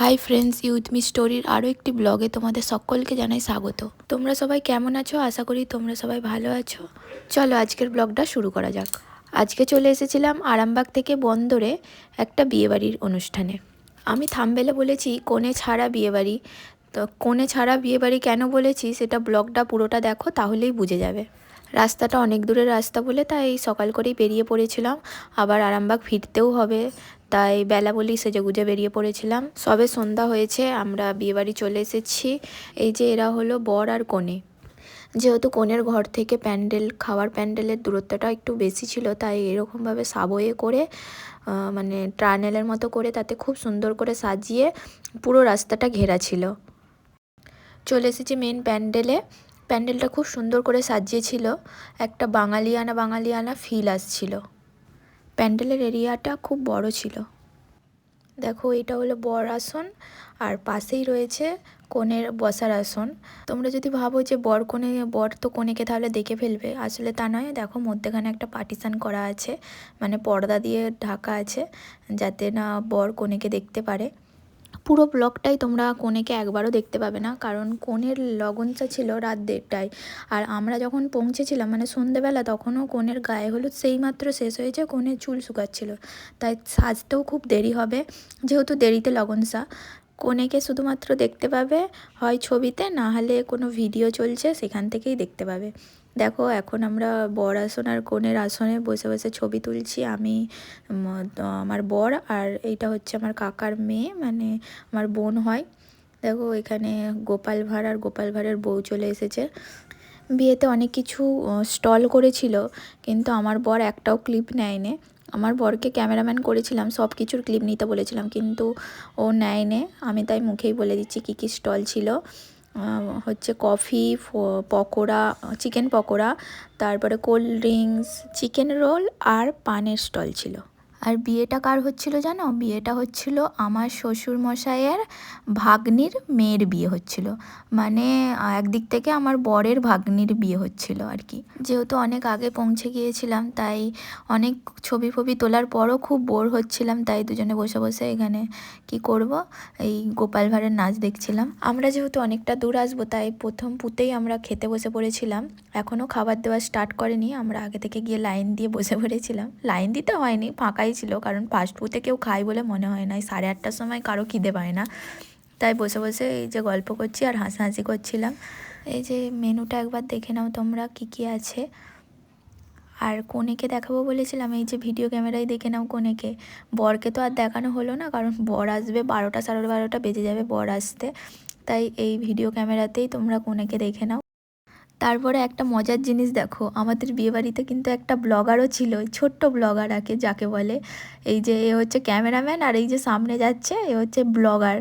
Hi friends with me স্টোরির আরও একটি ব্লগে তোমাদের সকলকে জানাই স্বাগত। তোমরা সবাই কেমন আছো? আশা করি তোমরা সবাই ভালো আছো। চলো আজকের ব্লগটা শুরু করা যাক। আজকে চলে এসেছিলাম আরামবাগ থেকে বন্দরে একটা বিয়েবাড়ির অনুষ্ঠানে। আমি থামবেলে বলেছি কোণে ছাড়া বিয়েবাড়ি? তো কোণে ছাড়া বিয়েবাড়ি কেন বলেছি, সেটা ব্লগটা পুরোটা দেখো, তাহলেই বুঝে যাবে। রাস্তাটা অনেক দূরের রাস্তা বলে তাই সকাল করেই বেরিয়ে পড়েছিলাম। আবার আরামবাগ ফিরতেও হবে, তাই বেলা বলি সেজে গুজে বেরিয়ে পড়েছিলাম। সবে সন্ধ্যা হয়েছে, আমরা বিয়েবাড়ি চলে এসেছি। এই যে এরা হলো বর আর কনে। যেহেতু কনের ঘর থেকে প্যান্ডেল, খাওয়ার প্যান্ডেলের দূরত্বটা একটু বেশি ছিল, তাই এরকমভাবে সাবয়ে করে মানে ট্রানেলের মতো করে তাতে খুব সুন্দর করে সাজিয়ে পুরো রাস্তাটা ঘেরা ছিল। চলে এসেছি মেন প্যান্ডেলে। প্যান্ডেলটা খুব সুন্দর করে সাজিয়েছিল। একটা বাঙালিয়ানা বাঙালিয়ানা ফিল আসছিল। প্যান্ডেলের এরিয়াটা খুব বড় ছিল। দেখো, এটা হলো বর আসন, আর পাশেই রয়েছে কনের বসার আসন। তোমরা যদি ভাবো যে বর কোণে বর তো কনেকে তাহলে দেখে ফেলবে। আসলে তা নয়। দেখো, মধ্যেখানে একটা পার্টিশান করা আছে মানে পর্দা দিয়ে ঢাকা আছে, যাতে না বর কনেকে দেখতে পারে। পুরো ব্লগটাই তোমরা কনেকে একবারও দেখতে পাবে না। কারণ কনের লগনটা ছিল রাত দেড়টায়। আর আমরা যখন পৌঁছেছিলাম মানে সন্ধেবেলা, তখনও কনের গায়ে হলুদ সেই মাত্র শেষ হয়েছে, কনের চুল শুকাচ্ছিল। তাই সাজতেও খুব দেরি হবে, যেহেতু দেরিতে লগনসা কনেকে শুধুমাত্র দেখতে পাবে হয় ছবিতে, না হলে কোনো ভিডিও চলছে সেখান থেকেই দেখতে পাবে। দেখো, এখন আমরা বর আসন আর কনের আসনে বসে বসে ছবি তুলছি। আমি আমার বর আর এইটা হচ্ছে আমার কাকার মেয়ে মানে আমার বোন হয়। দেখো, এখানে গোপাল ভাঁড় আর গোপাল ভাঁড়ের বউ চলে এসেছে। বিয়েতে অনেক কিছু স্টল করেছিল, কিন্তু আমার বর একটাও ক্লিপ নেয়নি। আমার বরকে ক্যামেরাম্যান করেছিলাম সব কিছুর ক্লিপ নিতে বলেছিলাম, কিন্তু ও নেয়নি। আমি তাই মুখেই বলে দিচ্ছি কী কী স্টল ছিল। হচ্ছে কফি পকোড়া, চিকেন পকোড়া, তারপরে কোল্ড ড্রিঙ্কস, চিকেন রোল আর পানের স্টল ছিল। আর বিয়েটা কার হচ্ছিল জানো? বিয়েটা হচ্ছিল আমার শ্বশুর মশাইয়ের ভাগ্নির মেয়ের বিয়ে হচ্ছিল। মানে একদিক থেকে আমার বরের ভাগ্নির বিয়ে হচ্ছিল আর কি। যেহেতু অনেক আগে পৌঁছে গিয়েছিলাম, তাই অনেক ছবি ফবি তোলার পরও খুব বোর হচ্ছিলাম, তাই দুজনে বসে বসে এখানে কি করব? এই গোপাল ভাঁড়ের নাচ দেখছিলাম। আমরা যেহেতু অনেকটা দূর আসব, তাই প্রথম পুতেই আমরা খেতে বসে পড়েছিলাম। এখনও খাবার দেওয়া স্টার্ট করেনি, আমরা আগে থেকে গিয়ে লাইন দিয়ে বসে পড়েছিলাম। লাইন দিতে হয়নি, ফাঁকাই ফাঁকাই ছিল, কারণ ফাস্ট ফুডে কেউ খায় বলে মনে হয় না। সাড়ে আটটার সময় কারও খিদে পায় না। তাই বসে বসে এই যে গল্প করছি আর হাসাহাসি করছিলাম। এই যে মেনুটা একবার দেখে নাও তোমরা কী কী আছে। আর কনেকে দেখাবো বলেছিলাম? এই যে ভিডিও ক্যামেরায় দেখে নাও কনেকে। বরকে তো আর দেখানো হলো না, কারণ বর আসবে বারোটা, সাড়ে বারোটা বেজে যাবে বর আসতে। তাই এই ভিডিও ক্যামেরাতেই তোমরা কনেকে দেখে নাও। তারপরে একটা মজার জিনিস দেখো, আমাদের বিয়েবাড়িতে কিন্তু একটা ব্লগারও ছিল ছোট্ট ব্লগার আকে যাকে বলে। এই যে এ হচ্ছে ক্যামেরাম্যান আর এই যে সামনে যাচ্ছে, এ হচ্ছে ব্লগার।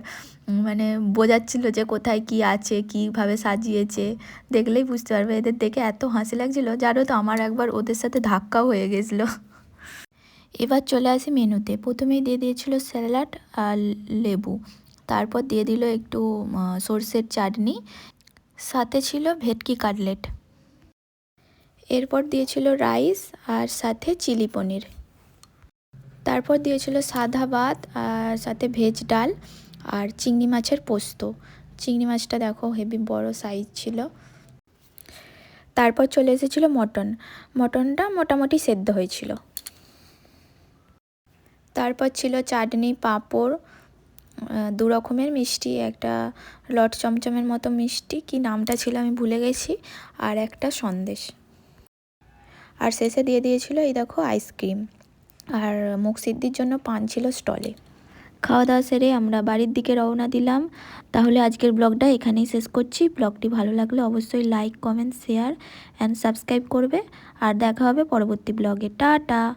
মানে বোঝাচ্ছিল যে কোথায় কি আছে, কীভাবে সাজিয়েছে, দেখলেই বুঝতে পারবে। এদের দেখে এত হাসি লাগছিল যারও তো আমার একবার ওদের সাথে ধাক্কাও হয়ে গেছিল। এবার চলে আসি মেনুতে। প্রথমেই দিয়ে দিয়েছিল স্যালাড আর লেবু। তারপর দিয়ে দিল একটু সর্ষের চাটনি। সাথে ছিল ভেটকি কাটলেট। এরপর দিয়েছিল রাইস আর সাথে চিলি পনির। তারপর দিয়েছিল সাদা ভাত আর সাথে ভেজ ডাল আর চিংড়ি মাছের পোস্ত। চিংড়ি মাছটা দেখো হেভি বড় সাইজ ছিল। তারপর চলে এসেছিল মটন। মটনটা মোটামুটি সেদ্ধ হয়েছিল। তারপর ছিল চাটনি, পাঁপড় দু রকমের মিষ্টি, একটা লট চমচমের মতো মিষ্টি, কি নামটা ছিল আমি ভুলে গেছি, আর একটা সন্দেশ। আর শেষে দিয়ে দিয়েছিল এই দেখো আইসক্রিম। আর মুখ সিদ্ধির জন্য পান ছিল স্টলে। খাওয়া দাওয়া সেরে আমরা বাড়ির দিকে রওনা দিলাম। তাহলে আজকের ব্লগটা এখানেই শেষ করছি। ব্লগটি ভালো লাগলে অবশ্যই like, comment, share and subscribe করবে। আর দেখা হবে পরবর্তী ব্লগে। টাটা!